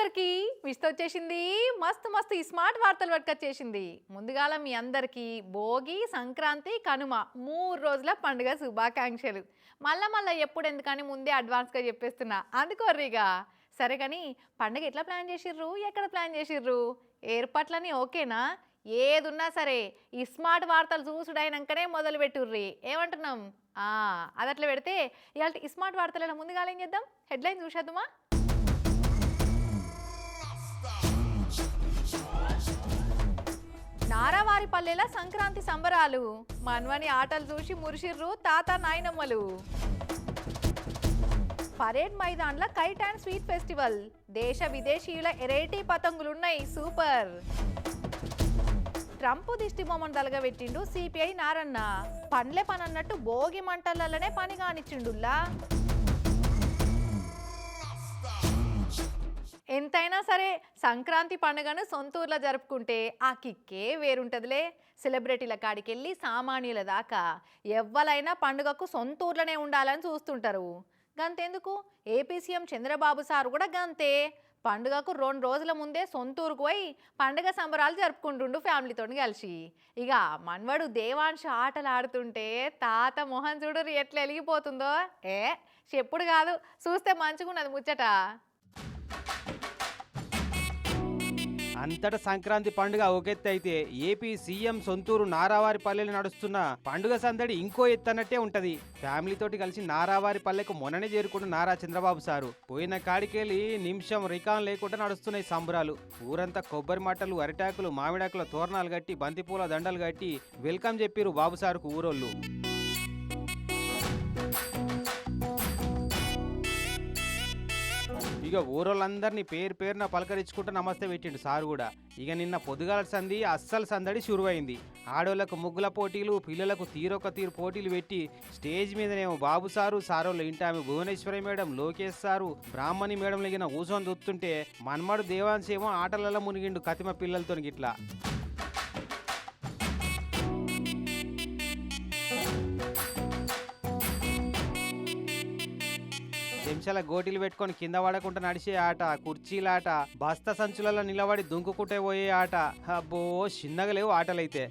అందరికీ విష్త వచ్చేసింది. మస్తు మస్తు ఈ స్మార్ట్ వార్తలు పట్టుకొచ్చేసింది. ముందుగాల మీ అందరికీ భోగి సంక్రాంతి కనుమ మూడు రోజుల పండుగ శుభాకాంక్షలు. మళ్ళా మళ్ళీ ఎప్పుడు ఎందుకని ముందే అడ్వాన్స్గా చెప్పేస్తున్నా. అందుకోర్రీగా సరే కానీ పండుగ ఎట్లా ప్లాన్ చేసిర్రు? ఎక్కడ ప్లాన్ చేసిర్రు? ఏర్పాట్లని ఓకేనా? ఏదున్నా సరే ఈ స్మార్ట్ వార్తలు చూసుడైనాకనే మొదలు పెట్టుర్రి ఏమంటున్నాం? అది అట్లా పెడితే ఇవాళ ఈ స్మార్ట్ వార్తలలో ముందుగా ఏం చేద్దాం? హెడ్లైన్ చూసేద్దామా? నారావారి పల్లెల సంక్రాంతి సంబరాలు. మన్వని ఆటలు చూసి మురిషిర్రు తాత నాయనమ్మలు. పరేడ్ మైదాన్ల కైట్ అండ్ స్వీట్ ఫెస్టివల్. దేశ విదేశీయుల ఎరైటీ పతంగులున్నాయి. సూపర్. ట్రంప్ దిష్టి బొమ్మను తలగబెట్టిండు సిపిఐ నారన్న. పండ్లే పనన్నట్టు భోగి మంటలనే పని కానిచ్చిండుల్లా. ఎంతైనా సరే సంక్రాంతి పండుగను సొంత ఊర్లో జరుపుకుంటే ఆ కిక్కే వేరుంటుందిలే. సెలబ్రిటీల కాడికి వెళ్ళి సామాన్యుల దాకా ఎవ్వలైనా పండుగకు సొంత ఊర్లోనే ఉండాలని చూస్తుంటారు. గంతెందుకు? ఏపీ సీఎం చంద్రబాబు సార్ కూడా గంతే. పండుగకు రెండు రోజుల ముందే సొంత ఊరుకు పోయి పండుగ సంబరాలు జరుపుకుంటుండు ఫ్యామిలీతో కలిసి. ఇక మన్వడు దేవాంశ ఆటలు ఆడుతుంటే తాత మొహం చూడు ఎట్లా వెలిగిపోతుందో ఏ చెప్పుడు కాదు. చూస్తే మంచిగున్నది ముచ్చట. అంతటా సంక్రాంతి పండుగ ఒక ఎత్తు అయితే ఏపీ సీఎం సొంతూరు నారావారి పల్లెలు నడుస్తున్న పండుగ సందడి ఇంకో ఎత్తన్నట్టే ఉంటది. ఫ్యామిలీతోటి కలిసి నారావారి పల్లెకు మొన్ననే చేరుకున్న నారా చంద్రబాబు సారు. పోయిన కాడికెళ్ళి నిమిషం రికాన్ లేకుండా నడుస్తున్నాయి సంబరాలు. ఊరంతా కొబ్బరి మట్టలు అరిటాకులు మామిడాకుల తోరణాలు కట్టి బంతిపూల దండలు కట్టి వెల్కమ్ చెప్పిరు బాబు సారుకు ఊరోళ్ళు. ఇక ఊరోళ్ళందరినీ పేరు పేరున పలకరించుకుంటూ నమస్తే పెట్టిండు సారు కూడా. ఇక నిన్న పొద్దుగాల సంధి అస్సలు సందడి శురువైంది ఆడోళ్ళకు ముగ్గుల పోటీలు పిల్లలకు తీరొక తీరు పోటీలు పెట్టి స్టేజ్ మీదనేమో బాబు సారు సారోళ్ళు ఇంటి ఆమె Bhuvaneswari madam Lokesh sir Brahmani madam లిగిన ఊసోని చూస్తుంటే మన్మడు దేవాంశ్ ఏమో ఆటలలో మునిగిండు కతిమ పిల్లలతో గిట్లా. చెంచాల గోటీలు పెట్టుకొని కింద పడకుండా నడిచే ఆట కుర్చీలాట బస్తా సంచులలో నిలబడి దుంకుకుంటే పోయే ఆట. అబ్బో చిన్నగా లేవు ఆటలైతే.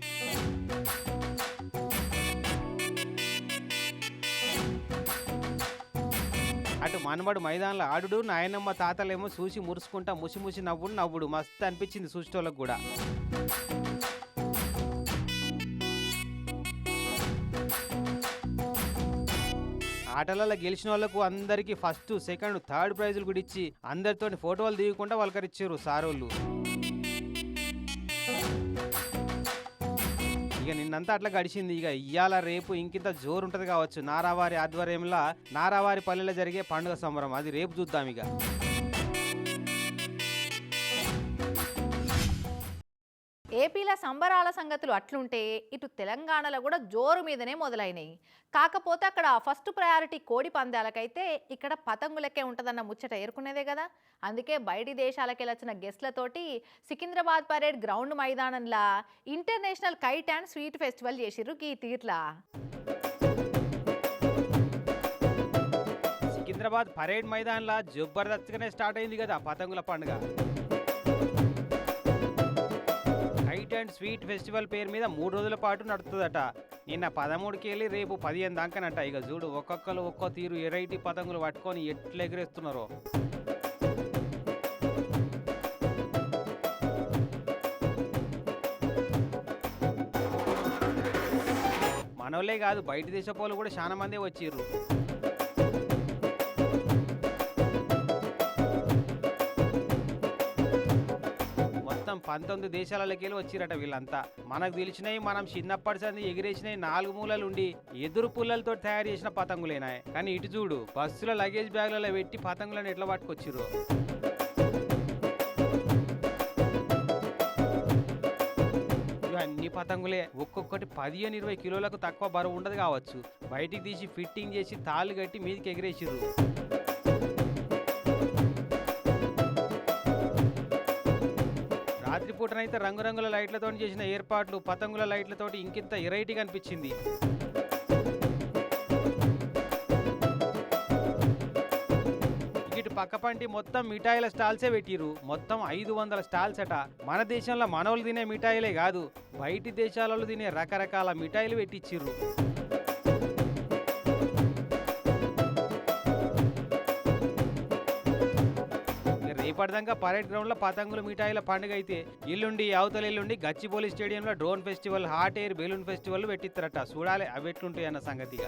అటు మనబడు మైదానంలో ఆడుడు నాయనమ్మ తాతలేమో చూసి మురుసుకుంటా ముసి ముసి నవ్వుడు నవ్వుడు. మస్తు అనిపించింది చూసేటోళ్ళకు కూడా. ఆటలలో గెలిచిన వాళ్ళకు అందరికి ఫస్ట్ సెకండ్ థర్డ్ ప్రైజులు కూడా ఇచ్చి అందరితో ఫోటోలు దిగకుండా వాళ్ళకరిచ్చారు సారోళ్ళు. ఇక నిన్నంతా అట్లా గడిచింది. ఇక ఇయ్యాల రేపు ఇంకింత జోరు ఉంటుంది కావచ్చు. నారావారి ఆధ్వర్యంలో నారావారి పల్లెలో జరిగే పండుగ సంబరం. అది రేపు చూద్దాం ఇక. ఏపీలో సంబరాల సంగతులు అట్లుంటే ఇటు తెలంగాణలో కూడా జోరు మీదనే మొదలైనాయి. కాకపోతే అక్కడ ఫస్ట్ ప్రయారిటీ కోడి పందాలకైతే ఇక్కడ పతంగులకే ఉంటుందన్న ముచ్చట ఏర్కొనేదే కదా. అందుకే బయటి దేశాలకి వచ్చిన గెస్ట్లతోటి Secunderabad parade ground మైదానంలా international kite and sweet festival చేసిర్రు ఈ తీర్లా. సికింద్రాబాద్ పరేడ్ మైదాన్లా జబర్దస్త్గానే స్టార్ట్ అయింది కదా పతంగుల పండుగ. అండ్ స్వీట్ ఫెస్టివల్ పేరు మీద మూడు రోజుల పాటు నడుతుందట నిన్న పదమూడుకి వెళ్ళి రేపు పదిహేను దాకానట. ఇక చూడు ఒక్కొక్కరు ఒక్కో తీరు ఎరైటీ పతంగులు పట్టుకొని ఎట్లా ఎగిరేస్తున్నారో మనోళ్ళే కాదు బయట దేశపోలు కూడా చాలా మందే వచ్చిర్రు. పంతొమ్మిది దేశాలకి వచ్చిరట వీళ్ళంతా. మనకు తెలిసినవి మనం చిన్నప్పటి సంది ఎగిరేసినవి నాలుగు మూలలు ఉండి ఎదురు పుల్లలతో తయారు చేసిన పతంగులేనాయి. కానీ ఇటు చూడు బస్సుల లగేజ్ బ్యాగులలో పెట్టి పతంగులను ఎట్లా పట్టుకొచ్చిర్రు. అన్ని పతంగులే. ఒక్కొక్కటి పదిహేను ఇరవై కిలోలకు తక్కువ బరువు ఉండదు కావచ్చు. బయటికి తీసి ఫిట్టింగ్ చేసి తాళ్ళు కట్టి మీదకి ఎగిరేసిర్రు. పూటనైతే రంగురంగుల లైట్లతో చేసిన ఏర్పాట్లు పతంగుల లైట్లతోటి ఇంకింత ఎరైటీగా అనిపించింది. ఇటు పక్కపంటి మొత్తం మిఠాయిల స్టాల్సే పెట్టిరు మొత్తం ఐదు వందల స్టాల్స్ అట. మన దేశంలో మనోళ్ళు తినే మిఠాయిలే కాదు బయటి దేశాలలో తినే రకరకాల మిఠాయిలు పెట్టించిర్రు పడదంగా పరేడ్ గ్రౌండ్లో మిఠాయిల పండుగ అయితే ఇల్లుండి అవతల ఇల్లుండి గచ్చిబౌలి స్టేడియంలో drone festival hot air balloon festival పెట్టిస్తారట. చూడాలి అవి ఎట్లుంటాయి అన్న సంగతిగా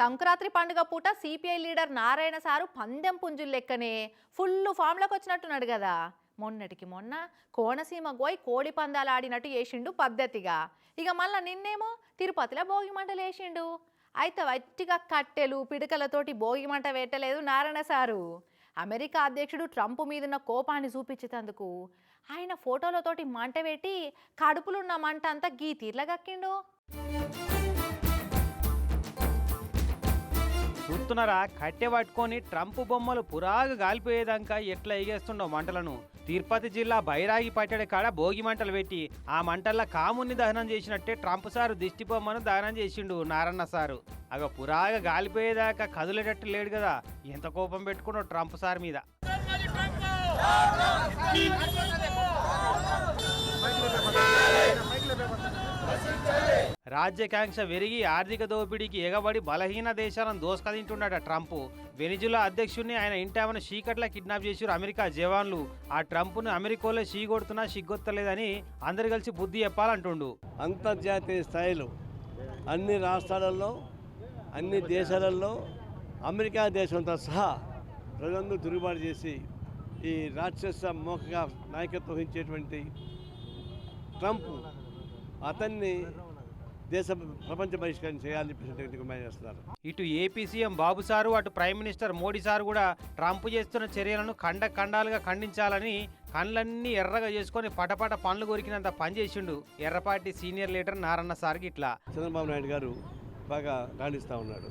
సంక్రాంతి పండుగ పూట సిపిఐ లీడర్ నారాయణ సారు పందెం పుంజులు లెక్కనే ఫుల్ ఫామ్లోకి వచ్చినట్టున్నాడు కదా. మొన్నటికి మొన్న కోనసీమ గోయ్ కోడి పందాలు ఆడినట్టు చేసిండు పద్ధతిగా. ఇక మళ్ళీ నిన్నేమో తిరుపతిలో భోగి మంటలు వేసిండు. అయితే వట్టిగా కట్టెలు పిడకలతోటి భోగి మంట పెట్టలేదు నారాయణ సారు. అమెరికా అధ్యక్షుడు ట్రంప్ మీదున్న కోపాన్ని చూపించేటందుకు ఆయన ఫోటోలతోటి మంట పెట్టి కడుపులున్న మంట అంతా గీ తీర్లగక్కిండు. చూస్తున్నారా కట్టె పట్టుకొని ట్రంప్ బొమ్మలు పురాగా గాలిపోయేదాకా ఎట్లా ఎగేస్తుండో మంటలను తిరుపతి జిల్లా బైరాగి పట్టడి కాడ భోగి మంటలు పెట్టి ఆ మంటల్లో కాముని దహనం చేసినట్టే ట్రంప్ సారు దిష్టి బొమ్మను దహనం చేసిండు నారన్న సారు అగ పురాగా గాలిపోయేదాకా కదులేటట్టు లేడు కదా ఎంత కోపం పెట్టుకున్నాడు ట్రంప్ సార్ మీద రాజ్యకాంక్ష వెరిగి ఆర్థిక దోపిడీకి ఎగబడి బలహీన దేశాలను దోసుకదింటున్నాడ ట్రంప్. వెనిజులా అధ్యక్షుడిని ఆయన ఇంటామన చీకట్ల కిడ్నాప్ చేశారు అమెరికా జవాన్లు. ఆ ట్రంప్ను అమెరికాలో షీగొడుతున్నా సిగ్గొత్తలేదని అందరు కలిసి బుద్ధి చెప్పాలంటుండు. అంతర్జాతీయ స్థాయిలో అన్ని రాష్ట్రాలలో అన్ని దేశాలలో అమెరికా దేశంతో సహా ప్రజలందరూ తిరుగుబాటు చేసి ఈ రాక్షస మోకగా నాయకత్వం వహించేటువంటి ట్రంప్ అతన్ని దేశ ప్రపంచ బహిష్కరణ చేయాలని చెప్పేసి డిమాండ్ చేస్తున్నారు? ఇటు ఏపీ సీఎం బాబు సారు అటు ప్రైమ్ మినిస్టర్ మోడీ సారు కూడా ట్రంప్ చేస్తున్న చర్యలను ఖండ ఖండాలుగా ఖండించాలని కళ్ళన్నీ ఎర్రగా చేసుకొని పటపట పనులు కొరికినంత పని చేసిండు ఎర్రపాటి సీనియర్ లీడర్ నారన్న సార్కి ఇట్లా. చంద్రబాబు నాయుడు గారు బాగా రాణిస్తూ ఉన్నాడు.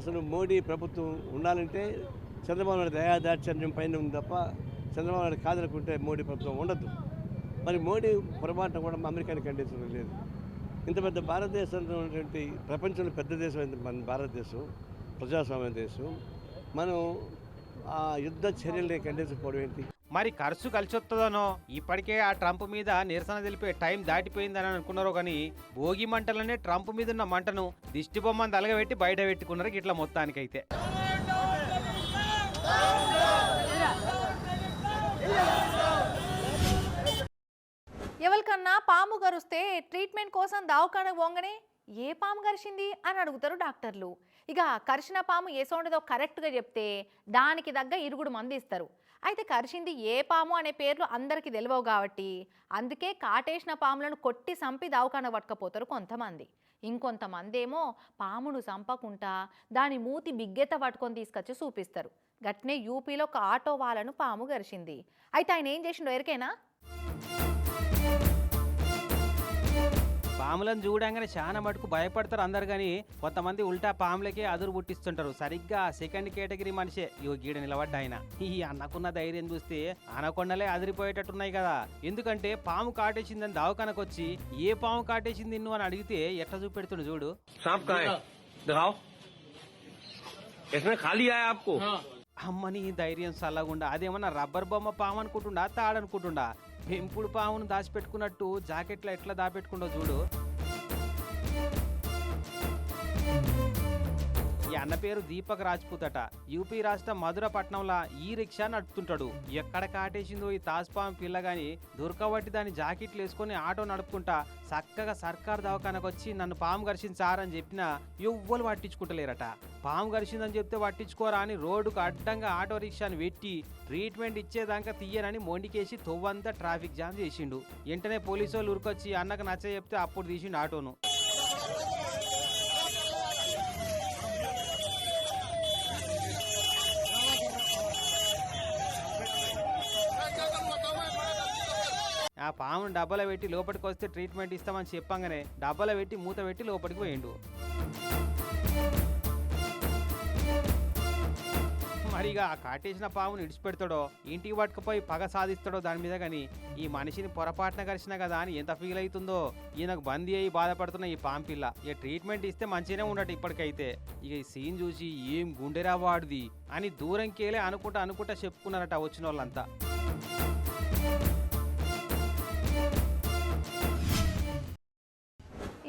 అసలు మోడీ ప్రభుత్వం ఉండాలంటే చంద్రబాబు నాయుడు దయాదాక్షర్యం పైన ఉంది తప్ప చంద్రబాబు నాయుడు కాదనుకుంటే మోడీ ప్రభుత్వం ఉండదు. మరి మోడీ పొరపాటున కూడా అమెరికాని ఖండించడం లేదు. ఇంత పెద్ద భారతదేశంలో ఉన్నటువంటి ప్రపంచంలో పెద్ద దేశం అయింది మన భారతదేశం ప్రజాస్వామ్య దేశం. మనం ఆ యుద్ధ చర్యల్ని ఖండించకపోవడం ఏంటి? మరి ఖర్చు కలిసి వస్తుందనో ఇప్పటికే ఆ ట్రంప్ మీద నిరసన తెలిపే టైం దాటిపోయిందని అనుకున్నారో కానీ భోగి మంటలనే ట్రంప్ మీద ఉన్న మంటను దిష్టి బొమ్మను తలగబెట్టి బయట పెట్టుకున్నారు ఇట్లా మొత్తానికైతే. ఎవరికన్నా పాము గరుస్తే ట్రీట్మెంట్ కోసం దవాఖానకు పోగానే ఏ పాము గరిచింది అని అడుగుతారు డాక్టర్లు. ఇక కరిచిన పాము ఏ సౌండ్దో కరెక్ట్గా చెప్తే దానికి తగ్గ ఇరుగుడు మంది ఇస్తారు అయితే కరిచింది ఏ పాము అనే పేర్లు అందరికీ తెలియవు కాబట్టి అందుకే కాటేసిన పాములను కొట్టి సంపి దవాఖాన పట్టుకపోతారు కొంతమంది. ఇంకొంతమంది ఏమో పామును చంపకుండా దాని మూతి బిగ్గెత పట్టుకొని తీసుకొచ్చి చూపిస్తారు. గట్నే యూపీలో ఒక ఆటో వాళ్ళను పాము గరిచింది. అయితే ఆయన ఏం చేసిండో ఎరికేనా? పాములను చూడంగానే చాలా మటుకు భయపడతారు అందరు కానీ కొంతమంది ఉల్టా పాములకే అదురు పుట్టిస్తుంటారు. సరిగ్గా సెకండ్ కేటగిరీ మనిషే. ఇగో గీడ నిలబడ్డ ఆయన. ఈ అన్నకున్న ధైర్యం చూస్తే అనకొండలే అదిరిపోయేటట్టున్నాయి కదా. ఎందుకంటే పాము కాటేసిందని దావకానకు వచ్చి ఏ పాము కాటేసింది నిన్ను అని అడిగితే ఎట్లా చూపెడుతుండు చూడు. ఖాళీ అమ్మని ధైర్యం చల్లగుండా అదేమన్నా రబ్బర్ బొమ్మ పాము అనుకుంటుండా తాడనుకుంటుండా పెంపుడు పావును దాచిపెట్టుకున్నట్టు జాకెట్లో ఎట్లా దాపెట్టుకుండో చూడు. అన్న పేరు దీపక్ రాజ్పూత్ అట. యూపీ రాష్ట్రం మధురపట్నంలా ఈ రిక్షా నడుపుతుంటాడు. ఎక్కడ కాటేసిందో ఈ తాజ్పాము పిల్లగాని దొరకబట్టి దాని జాకెట్లు వేసుకొని ఆటో నడుపుకుంటా చక్కగా సర్కార్ దవాఖానకు వచ్చి నన్ను పాము ఘర్షించారని చెప్పినా ఎవ్వరు పట్టించుకుంటలేరట. పాము ఘర్షిందని చెప్తే పట్టించుకోరా అని రోడ్డుకు అడ్డంగా ఆటో రిక్షాను పెట్టి ట్రీట్మెంట్ ఇచ్చేదాకా తీయనని మొండికేసి తొవ్వంతా ట్రాఫిక్ జామ్ చేసిండు. వెంటనే పోలీసు వాళ్ళు ఉరికొచ్చి అన్నకు నచ్చ చెప్తే అప్పుడు తీసిండు ఆటోను. పామును డబ్బాలో పెట్టి లోపలికి వస్తే ట్రీట్మెంట్ ఇస్తామని చెప్పంగానే డబ్బాలో పెట్టి మూత పెట్టి లోపలికి పోయిండు. మరిగా ఆ కాటేసిన పాముని ఇడిచిపెడతాడో ఇంటికి పట్టుకుపోయి పగ సాధిస్తాడో దాని మీద కానీ ఈ మనిషిని పొరపాటున కలిసినా కదా అని ఎంత ఫీల్ అవుతుందో ఈయనకు బందీ అయ్యి బాధపడుతున్న ఈ పాంపిల్ల ఇక ట్రీట్మెంట్ ఇస్తే మంచిగానే ఉండట ఇప్పటికైతే. ఇక ఈ సీన్ చూసి ఏం గుండెరా వాడిది అని దూరంకేలే అనుకుంటా అనుకుంటా చెప్పుకున్నారట వచ్చిన వాళ్ళంతా